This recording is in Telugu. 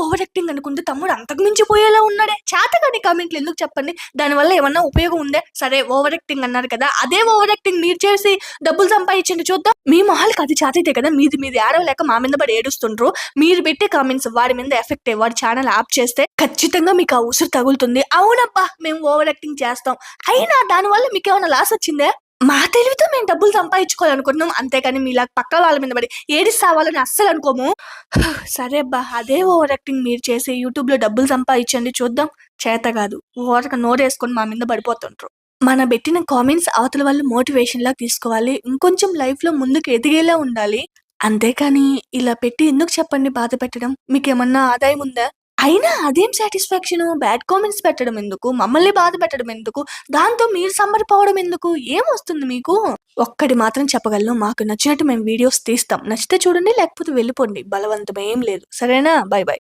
ఓవర్ యాక్టింగ్ అనుకుంటే తమ్ముడు అంతకు మించి పోయేలా ఉన్నాడే. చేతగాని కామెంట్లు ఎందుకు చెప్పండి? దానివల్ల ఏమన్నా ఉపయోగం ఉందే? సరే ఓవర్ యాక్టింగ్ అన్నారు కదా అదే ఓవర్ యాక్టింగ్ మీరు చేసి డబ్బులు సంపాదించండి చూద్దాం. మీ మొహాలకి అది చేతైతే కదా మీది మీది ఏడవలేక మా మీద పడి ఏడుస్తుండ్రు. మీరు పెట్టే కామెంట్స్ వాడి మీద ఎఫెక్ట్ అయ్యి వాడి ఛానల్ ఆప్ చేస్తే ఖచ్చితంగా మీకు ఆ ఉసురు తగులుతుంది. అవునబ్బా మేము ఓవర్ యాక్టింగ్ చేస్తాం. అయినా దానివల్ల మీకు ఏమైనా లాస్ వచ్చిందే? మా తెలివితో మేము డబ్బులు సంపాదించుకోవాలనుకుంటున్నాం. అంతేకాని మీలా పక్క వాళ్ళ మీద పడి ఏడిస్తావాలని అస్సలు అనుకోము. సరే అబ్బా అదే ఓవర్ యాక్టింగ్ మీరు చేసి యూట్యూబ్లో డబ్బులు సంపాదించండి చూద్దాం. చేత కాదు ఓవర్గా నోరేసుకొని మా మీద పడిపోతుంటారు మన పెట్టిన కామెంట్స్ అవతల వాళ్ళు మోటివేషన్లా తీసుకోవాలి. ఇంకొంచెం లైఫ్లో ముందుకు ఎదిగేలా ఉండాలి. అంతేకాని ఇలా పెట్టి ఎందుకు చెప్పండి బాధ పెట్టడం? మీకు ఏమన్నా ఆదాయం ఉందా? అయినా అదేం సాటిస్ఫాక్షన్ బ్యాడ్ కామెంట్స్ పెట్టడం ఎందుకు? మమ్మల్ని బాధ పెట్టడం ఎందుకు? దాంతో మీరు సంబరపోవడం ఎందుకు? ఏం వస్తుంది మీకు? ఒక్కటి మాత్రం చెప్పగలను మాకు నచ్చినట్టు మేము వీడియోస్ తీస్తాం. నచ్చితే చూడండి లేకపోతే వెళ్ళిపోండి. బలవంతం ఏం లేదు. సరేనా? Bye bye